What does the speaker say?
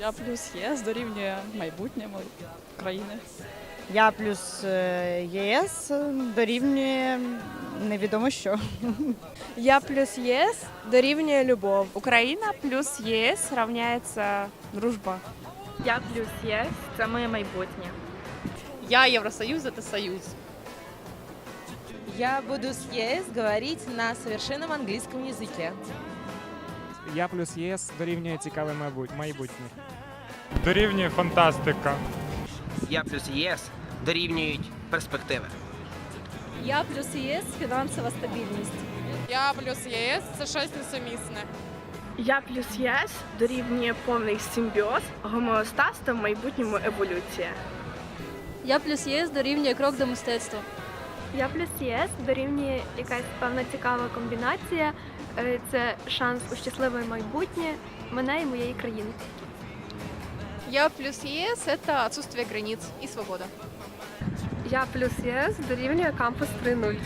Я плюс ЄС дорівнює майбутньому країни. Я плюс е, ЄС дорівнює невідомо що. Я плюс ЄС дорівнює любов. Україна плюс ЄС равняється дружба. Я плюс ЄС це моє майбутнє. Я Євросоюз це союз. Я буду с ЕС говорить на совершенном английском языке. Я плюс ЄС дорівнює цікаве майбутнє. Дорівнює фантастика. Я плюс ЄС дорівнюють перспективи. Я плюс ЄС фінансова стабільність. Я плюс ЄС це щось несумісне. Я плюс ЄС дорівнює повний симбіоз, гомеостаз та в майбутньому еволюція. Я плюс ЄС дорівнює крок до мистецтва. Я плюс ЄС дорівнює якась певна цікава комбінація. Е, Це шанс у щасливе майбутнє мене і моєї країни. Я плюс ЄС це отсутствие границ і свобода. Я плюс ЄС дорівнює кампус 3.0.